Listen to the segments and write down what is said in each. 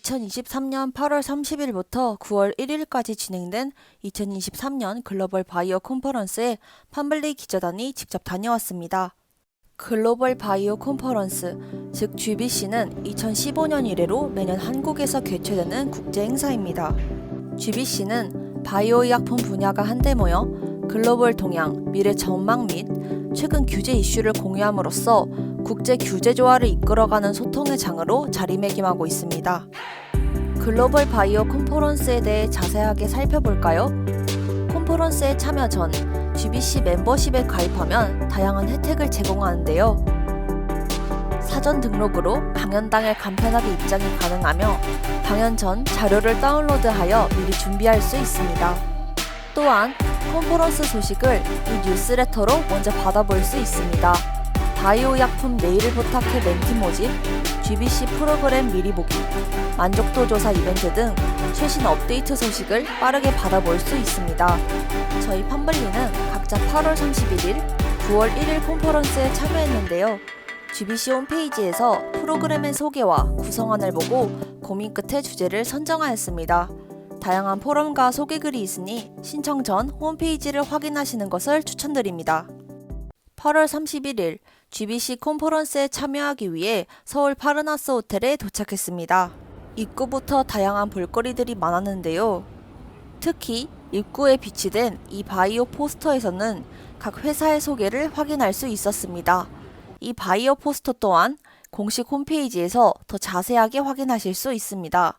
2023년 8월 30일부터 9월 1일까지 진행된 2023년 글로벌 바이오 컨퍼런스에 판블리 기자단이 직접 다녀왔습니다. 글로벌 바이오 컨퍼런스, 즉 GBC는 2015년 이래로 매년 한국에서 개최되는 국제 행사입니다. GBC는 바이오 의약품 분야가 한데 모여 글로벌 동향, 미래 전망 및 최근 규제 이슈를 공유함으로써 국제 규제 조화를 이끌어가는 소통의 장으로 자리매김하고 있습니다. 글로벌 바이오 컨퍼런스에 대해 자세하게 살펴볼까요? 컨퍼런스에 참여 전 GBC 멤버십에 가입하면 다양한 혜택을 제공하는데요. 사전 등록으로 강연당일 간편하게 입장이 가능하며 강연 전 자료를 다운로드하여 미리 준비할 수 있습니다. 또한 컨퍼런스 소식을 이 뉴스레터로 먼저 받아볼 수 있습니다. 바이오 약품 내일을 부탁해 멘티 모집, GBC 프로그램 미리 보기, 만족도 조사 이벤트 등 최신 업데이트 소식을 빠르게 받아볼 수 있습니다. 저희 팜블리는 각자 8월 31일, 9월 1일 컨퍼런스에 참여했는데요. GBC 홈페이지에서 프로그램의 소개와 구성안을 보고 고민 끝에 주제를 선정하였습니다. 다양한 포럼과 소개글이 있으니 신청 전 홈페이지를 확인하시는 것을 추천드립니다. 8월 31일 GBC 컨퍼런스에 참여하기 위해 서울 파르나스 호텔에 도착했습니다. 입구부터 다양한 볼거리들이 많았는데요. 특히 입구에 비치된 이 바이오 포스터에서는 각 회사의 소개를 확인할 수 있었습니다. 이 바이오 포스터 또한 공식 홈페이지에서 더 자세하게 확인하실 수 있습니다.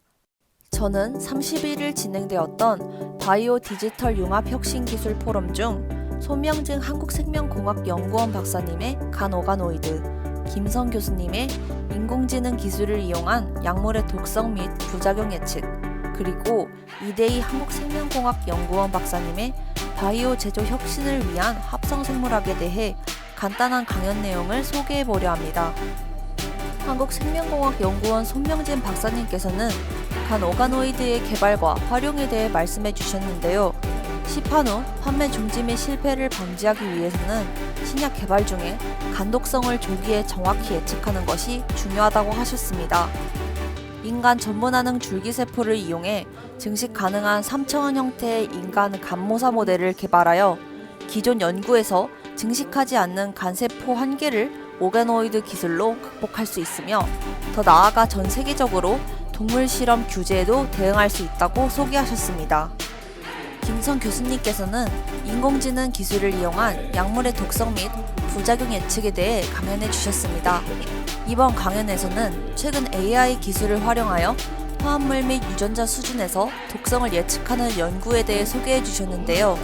저는 31일 진행되었던 바이오 디지털 융합 혁신 기술 포럼 중 손명증 한국생명공학연구원 박사님의 간오가노이드, 김성 교수님의 인공지능 기술을 이용한 약물의 독성 및 부작용 예측, 그리고 이대희 한국생명공학연구원 박사님의 바이오 제조 혁신을 위한 합성생물학에 대해 간단한 강연 내용을 소개해 보려 합니다. 한국생명공학연구원 손명진 박사님께서는 간 오가노이드의 개발과 활용에 대해 말씀해 주셨는데요. 시판 후 판매 중지 및 실패를 방지하기 위해서는 신약 개발 중에 간독성을 조기에 정확히 예측하는 것이 중요하다고 하셨습니다. 인간 전문화능 줄기세포를 이용해 증식 가능한 3차원 형태의 인간 간모사 모델을 개발하여 기존 연구에서 증식하지 않는 간세포 한계를 오가노이드 기술로 극복할 수 있으며 더 나아가 전 세계적으로 동물 실험 규제에도 대응할 수 있다고 소개하셨습니다. 김성 교수님께서는 인공지능 기술을 이용한 약물의 독성 및 부작용 예측에 대해 강연해 주셨습니다. 이번 강연에서는 최근 AI 기술을 활용하여 화합물 및 유전자 수준에서 독성을 예측하는 연구에 대해 소개해 주셨는데요.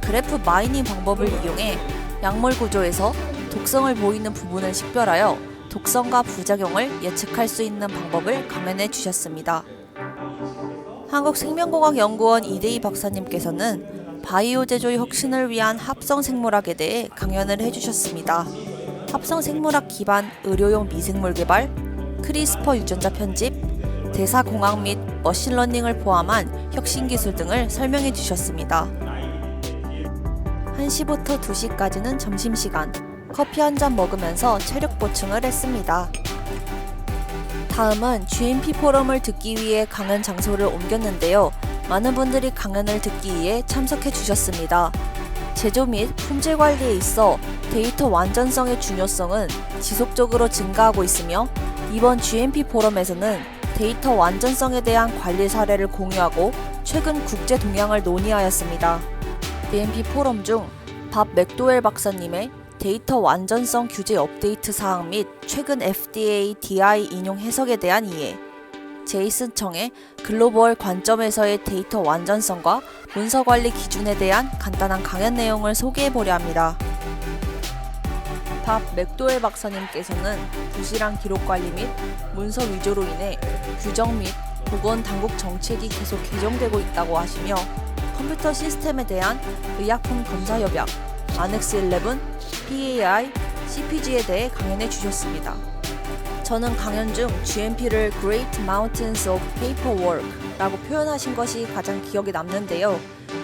그래프 마이닝 방법을 이용해 약물 구조에서 독성을 보이는 부분을 식별하여 독성과 부작용을 예측할 수 있는 방법을 강연해 주셨습니다. 한국생명공학연구원 이대희 박사님께서는 바이오 제조 혁신을 위한 합성 생물학에 대해 강연을 해주셨습니다. 합성 생물학 기반 의료용 미생물 개발, 크리스퍼 유전자 편집, 대사공학 및 머신러닝을 포함한 혁신 기술 등을 설명해 주셨습니다. 1시부터 2시까지는 점심시간, 커피 한 잔 먹으면서 체력 보충을 했습니다. 다음은 GMP 포럼을 듣기 위해 강연 장소를 옮겼는데요. 많은 분들이 강연을 듣기 위해 참석해 주셨습니다. 제조 및 품질 관리에 있어 데이터 완전성의 중요성은 지속적으로 증가하고 있으며 이번 GMP 포럼에서는 데이터 완전성에 대한 관리 사례를 공유하고 최근 국제 동향을 논의하였습니다. GMP 포럼 중 밥 맥도웰 박사님의 데이터 완전성 규제 업데이트 사항 및 최근 FDA DI 인용 해석에 대한 이해, 제이슨 청의 글로벌 관점에서의 데이터 완전성과 문서 관리 기준에 대한 간단한 강연 내용을 소개해 보려 합니다. 밥 맥도웰 박사님께서는 부실한 기록 관리 및 문서 위조로 인해 규정 및 보건 당국 정책이 계속 개정되고 있다고 하시며 컴퓨터 시스템에 대한 의약품 검사 협약, 아넥스 11, PAI, CPG에 대해 강연해 주셨습니다. 저는 강연 중 GMP를 Great Mountains of Paperwork 라고 표현하신 것이 가장 기억에 남는데요.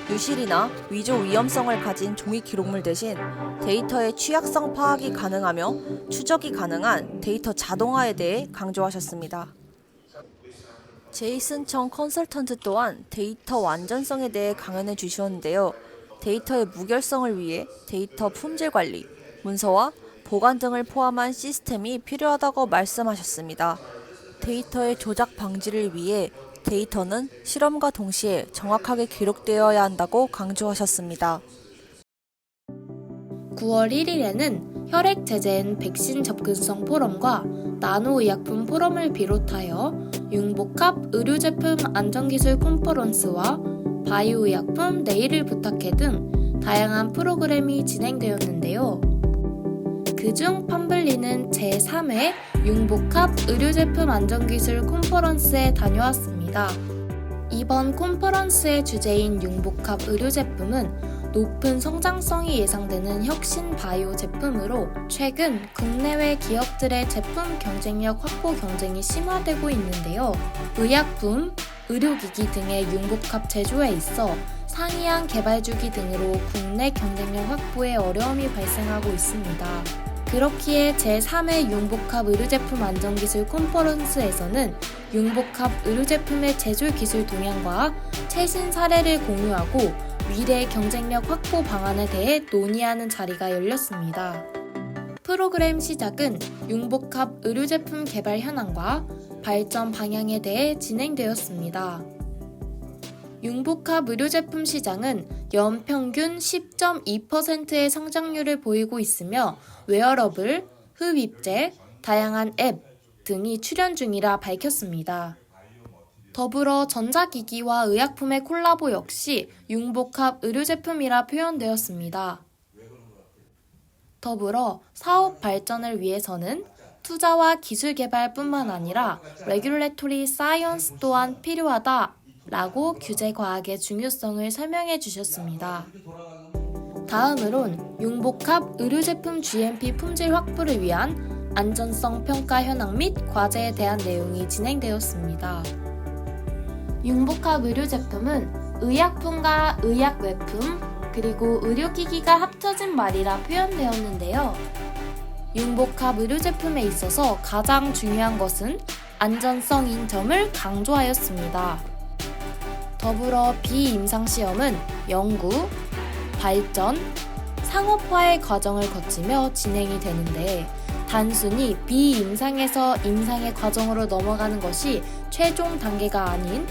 유실이나 위조 위험성을 가진 종이 기록물 대신 데이터의 취약성 파악이 가능하며 추적이 가능한 데이터 자동화에 대해 강조하셨습니다. 제이슨 청 컨설턴트 또한 데이터 완전성에 대해 강연해 주셨는데요. 데이터의 무결성을 위해 데이터 품질 관리, 문서화, 보관 등을 포함한 시스템이 필요하다고 말씀하셨습니다. 데이터의 조작 방지를 위해 데이터는 실험과 동시에 정확하게 기록되어야 한다고 강조하셨습니다. 9월 1일에는 혈액 제제엔 백신 접근성 포럼과 나노의약품 포럼을 비롯하여 융복합 의료제품 안전기술 컨퍼런스와 바이오의약품 내일을 부탁해 등 다양한 프로그램이 진행되었는데요. 그중 팜블리는 제3회 융복합 의료제품 안전기술 컨퍼런스에 다녀왔습니다. 이번 컨퍼런스의 주제인 융복합 의료제품은 높은 성장성이 예상되는 혁신 바이오 제품으로 최근 국내외 기업들의 제품 경쟁력 확보 경쟁이 심화되고 있는데요. 의약품, 의료기기 등의 융복합 제조에 있어 상이한 개발 주기 등으로 국내 경쟁력 확보에 어려움이 발생하고 있습니다. 그렇기에 제3회 융복합 의료제품 안전기술 컨퍼런스에서는 융복합 의료제품의 제조 기술 동향과 최신 사례를 공유하고 미래 경쟁력 확보 방안에 대해 논의하는 자리가 열렸습니다. 프로그램 시작은 융복합 의료제품 개발 현황과 발전 방향에 대해 진행되었습니다. 융복합 의료제품 시장은 연평균 10.2%의 성장률을 보이고 있으며 웨어러블, 흡입제, 다양한 앱 등이 출현 중이라 밝혔습니다. 더불어 전자기기와 의약품의 콜라보 역시 융복합 의료제품이라 표현되었습니다. 더불어 사업 발전을 위해서는 투자와 기술 개발뿐만 아니라 레귤레토리 사이언스 또한 필요하다 라고 규제 과학의 중요성을 설명해 주셨습니다. 다음으론 융복합 의료제품 GMP 품질 확보를 위한 안전성 평가 현황 및 과제에 대한 내용이 진행되었습니다. 융복합 의료제품은 의약품과 의약외품 그리고 의료기기가 합쳐진 말이라 표현되었는데요. 융복합 의료 제품에 있어서 가장 중요한 것은 안전성인 점을 강조하였습니다. 더불어 비임상 시험은 연구, 발전, 상업화의 과정을 거치며 진행이 되는데 단순히 비임상에서 임상의 과정으로 넘어가는 것이 최종 단계가 아닌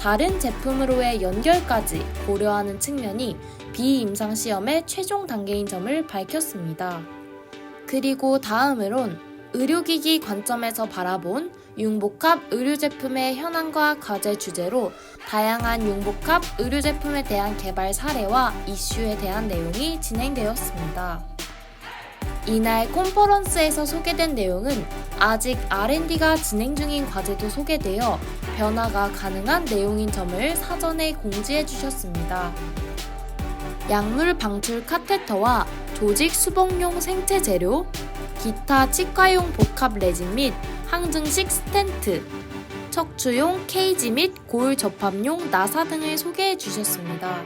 다른 제품으로의 연결까지 고려하는 측면이 비임상 시험의 최종 단계인 점을 밝혔습니다. 그리고 다음으론 의료기기 관점에서 바라본 융복합 의료제품의 현황과 과제 주제로 다양한 융복합 의료제품에 대한 개발 사례와 이슈에 대한 내용이 진행되었습니다. 이날 컨퍼런스에서 소개된 내용은 아직 R&D가 진행 중인 과제도 소개되어 변화가 가능한 내용인 점을 사전에 공지해 주셨습니다. 약물 방출 카테터와 조직 수복용 생체 재료, 기타 치과용 복합 레진 및 항증식 스텐트, 척추용 케이지 및 고울 접합용 나사 등을 소개해 주셨습니다.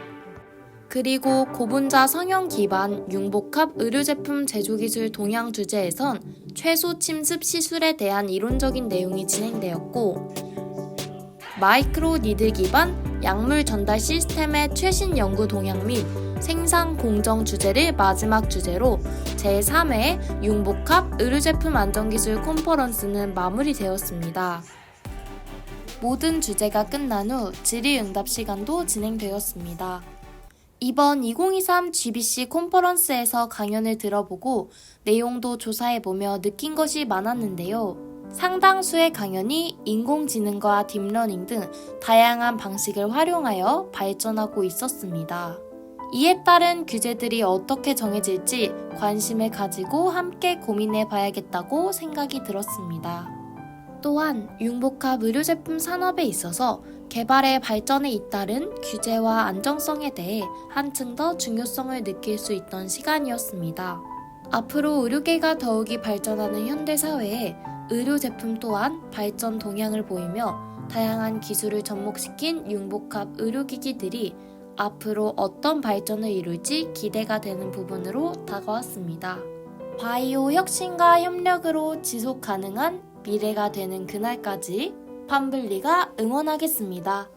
그리고 고분자 성형 기반 융복합 의료제품 제조기술 동향 주제에선 최소 침습 시술에 대한 이론적인 내용이 진행되었고 마이크로 니들 기반 약물 전달 시스템의 최신 연구 동향 및 생산 공정 주제를 마지막 주제로 제3회 융복합 의료제품 안전기술 컨퍼런스는 마무리되었습니다. 모든 주제가 끝난 후 질의응답 시간도 진행되었습니다. 이번 2023 GBC 컨퍼런스에서 강연을 들어보고 내용도 조사해보며 느낀 것이 많았는데요. 상당수의 강연이 인공지능과 딥러닝 등 다양한 방식을 활용하여 발전하고 있었습니다. 이에 따른 규제들이 어떻게 정해질지 관심을 가지고 함께 고민해 봐야겠다고 생각이 들었습니다. 또한 융복합 의료 제품 산업에 있어서 개발의 발전에 잇따른 규제와 안정성에 대해 한층 더 중요성을 느낄 수 있던 시간이었습니다. 앞으로 의료계가 더욱이 발전하는 현대 사회에 의료 제품 또한 발전 동향을 보이며 다양한 기술을 접목시킨 융복합 의료기기들이 앞으로 어떤 발전을 이룰지 기대가 되는 부분으로 다가왔습니다. 바이오 혁신과 협력으로 지속 가능한 미래가 되는 그날까지 팜블리가 응원하겠습니다.